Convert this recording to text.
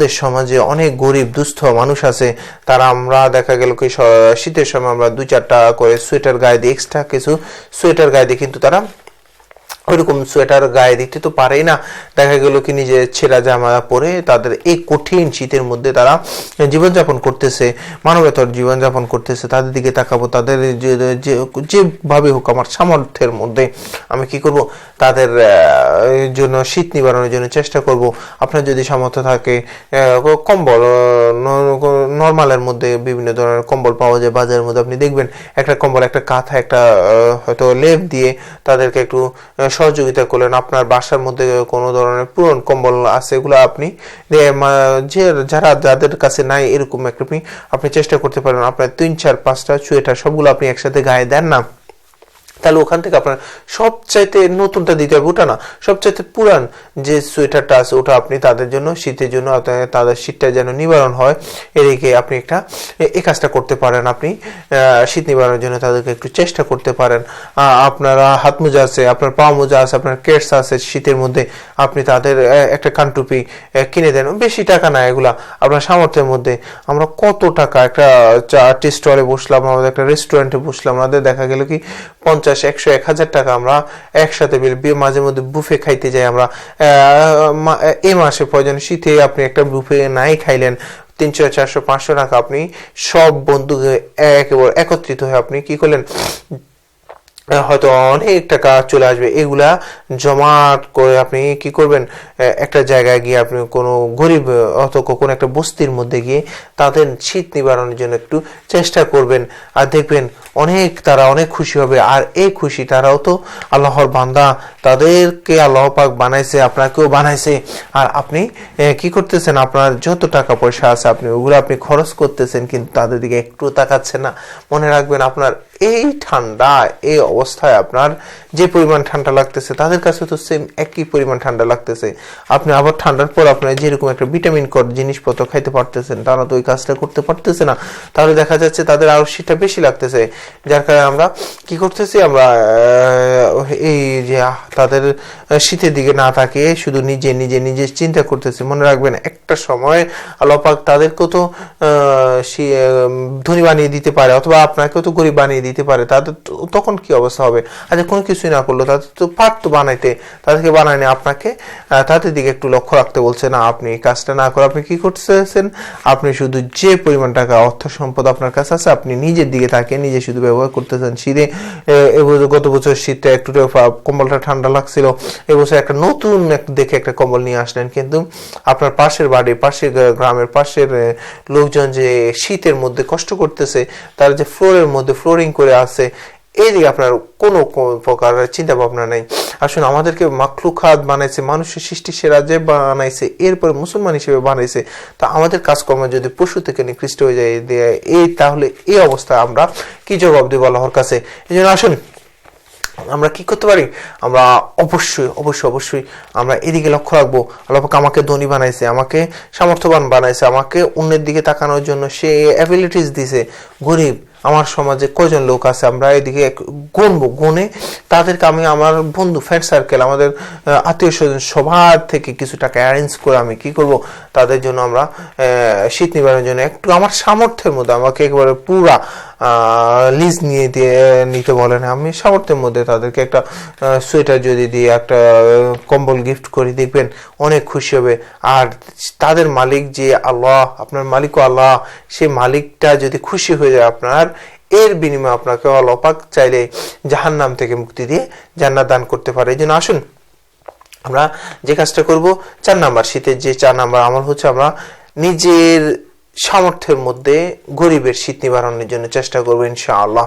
আমাদের সমাজে অনেক গরিব, দুস্থ মানুষ আছে। তারা আমরা দেখা গেল কি শীতের সময় আমরা দুই চারটা করে সোয়েটার গায়ে দিয়ে এক্সট্রা কিছু সোয়েটার গায়ে দিয়ে কিন্তু তারা ওইরকম সোয়েটার গায়ে দিতে তো পারেই না। দেখা গেল কি নিজের ছেঁড়া জামা পরে তাদের এই কঠিন শীতের মধ্যে তারা জীবনযাপন করতেছে, মানবেতর জীবনযাপন করতেছে। তাদের দিকে তাকাবো, তাদের যেভাবে হোক আমার সামর্থ্যের মধ্যে আমি কি করব? তাদের জন্য শীত নিবারণের জন্য চেষ্টা করব। আপনার যদি সামর্থ্য থাকে কম্বল নর্মালের মধ্যে বিভিন্ন ধরনের কম্বল পাওয়া যায়, বাজারের মধ্যে। আপনি দেখবেন একটা কম্বল, একটা কাঁথা, একটা হয়তো লেপ দিয়ে তাদেরকে একটু সহযোগিতা করলেন। আপনার বাসার মধ্যে কোনো ধরনের পুরন কম্বল আছে, এগুলো আপনি যে যারা, যাদের কাছে নাই, এরকম একটা আপনি চেষ্টা করতে পারেন। আপনার তিন, চার, পাঁচটা সোয়েটার সবগুলো আপনি একসাথে গায়ে দেন না। তাহলে ওখান থেকে আপনার সবচাইতে নতুনটা দিতে হবে ওটা না, সবচাইতে পুরান যে সোয়েটারটা আছে, ওটা আপনি তাদের জন্য, শীতের জন্য তাদের শীতটা যেন নিবারণ হয়, এদিকে আপনি একটা এই কাজটা করতে পারেন আপনি শীত নিবারণের জন্য তাদেরকে একটু চেষ্টা করতে পারেন। আপনার হাত মোজা আছে, আপনার পা মোজা আছে, আপনার কেটস আছে, শীতের মধ্যে আপনি তাদের একটা কানটুপি কিনে দেন। বেশি টাকা না এগুলা, আপনার সামর্থ্যের মধ্যে। আমরা কত টাকা একটা চারটি স্টলে বসলাম, আমাদের একটা রেস্টুরেন্টে বসলাম, আমাদের দেখা গেল কি পঞ্চাশ একশো, এক হাজার টাকা আমরা একসাথে মিলে মাঝে মধ্যে বুফে খাইতে যাই আমরা। এই মাসে প্রয়োজন শীতে আপনি একটা বুফে নাই খাইলেন, তিনশো, চারশো, পাঁচশো টাকা আপনি সব বন্ধুকে একেবারে একত্রিত হয়ে আপনি কি করলেন? হয়তো অনেক টাকা চলে আসবে। এগুলা জমাট করে আপনি কি করবেন? একটা জায়গায় গিয়ে আপনি কোনো গরিব অথবা কোনো একটা বস্তির মধ্যে গিয়ে তাদের শীত নিবারণের জন্য একটু চেষ্টা করবেন। আর দেখবেন অনেক তারা অনেক খুশি হবে। আর এই খুশি তারাও তো আল্লাহর বান্দা, তাদেরকে আল্লাহ পাক বানাইছে, আপনাকেও বানাইছে। আর আপনি কি করতেছেন? আপনার যত টাকা পয়সা আছে আপনি ওগুলো আপনি খরচ করতেছেন, কিন্তু তাদের দিকে একটু তাকাচ্ছেন না। মনে রাখবেন আপনার এই ঠান্ডা, এই অবস্থায় আপনার যে পরিমাণ ঠান্ডা লাগতেছে, তাদের কাছে তো সেম একই পরিমাণ ঠান্ডা লাগতেছে। আপনি আবার ঠান্ডার পর আপনার যেরকম একটা ভিটামিন কর জিনিসপত্র খাইতে পারতেছেন, তারা তো ওই কাজটা করতে পারতেছে না। তাহলে দেখা যাচ্ছে তাদের আরও শীতটা বেশি লাগতেছে। যার কারণে আমরা কি করতেছি, আমরা এই যে তাদের শীতের দিকে না তাকিয়ে শুধু নিজে নিজে নিজে চিন্তা করতেছি। মনে রাখবেন, একটা সময় আল্লাহ পাক তাদেরকেও তো ধনী বানিয়ে দিতে পারে, অথবা আপনাকেও তো গরিব বানিয়ে দিতে পারে, তাদের তখন কি অবস্থা হবে? আচ্ছা কোনো কিছুই না করল, তাদের তো পারতো বানাইতে, তাদেরকে বানায়নি আপনাকে তাদের দিকে একটু লক্ষ্য রাখতে বলছে, না, আপনি এই কাজটা না করে আপনি কি করতেছেন? আপনি শুধু যে পরিমাণ টাকা অর্থ সম্পদ আপনার কাছে আছে, আপনি নিজের দিকে তাকে নিজে শুধু ব্যবহার করতেছেন। শীতে গত বছর শীতটা একটু কম্বলটা ঠান্ডা লাগছিল এবছর একটা নতুন দেখে একটা কম্বল নিয়ে আসলেন, কিন্তু আপনার পাশের বাড়ি পাশের গ্রামের পাশের লোকজন যে শীতের মধ্যে কষ্ট করতেছে, তারা যে ফ্লোরের মধ্যে ফ্লোরিং করে আছে এইদিকে আপনার কোনো প্রকার চিন্তা ভাবনা নেই। আসুন, আমাদেরকে মাখলুকাত বানাইছে, মানুষের সৃষ্টি সেরা যে বানাইছে, এরপরে মুসলমান হিসেবে বানাইছে, তা আমাদের কাজকর্ম যদি পশু থেকে নিকৃষ্ট হয়ে যায় দিয়ে- এই তাহলে এই অবস্থায় আমরা কি জবাব দেবো আল্লাহর কাছে? এই জন্য আসুন, আমরা কি করতে পারি? আমরা অবশ্যই অবশ্যই অবশ্যই আমরা এদিকে লক্ষ্য রাখব। আল্লাহ পাক আমাকে ধনী বানাইছে, আমাকে সামর্থ্যবান বানাইছে, আমাকে অন্যের দিকে তাকানোর জন্য সে অ্যাবিলিটিস দিছে। গরিব আমার সমাজে কয়জন লোক আছে, আমরা এদিকে গুনবো, গুনে তাদেরকে আমি আমার বন্ধু ফ্রেন্ড সার্কেল, আমাদের আত্মীয় স্বজন সবার থেকে কিছু টাকা অ্যারেঞ্জ করে আমি কি করব, তাদের জন্য আমরা শীত নিবারণের জন্য একটু আমার সামর্থ্যের মধ্যে আমাকে একেবারে পুরা লিজ নিয়ে দিয়ে, নিতে বলেন। আমি সামর্থ্যের মধ্যে তাদেরকে একটা সোয়েটার যদি দিয়ে একটা কম্বল গিফট করে দেখবেন, অনেক খুশি হবে। আর তাদের মালিক যে আল্লাহ, আপনার মালিকও আল্লাহ সেই মালিকটা যদি খুশি হয়ে যায় আপনার এর বিনিময়ে আপনাকে অলপাক চাইলে জাহান নাম থেকে মুক্তি দিয়ে জান্নাত দান করতে পারে। এই জন্য আসুন, আমরা যে কাজটা করব, চার নাম্বার শীতের যে চার নাম্বার আমার হচ্ছে আমরা নিজের সামর্থ্যের মধ্যে গরিবের শীত নিবারণের জন্য চেষ্টা করব ইনশাআল্লাহ।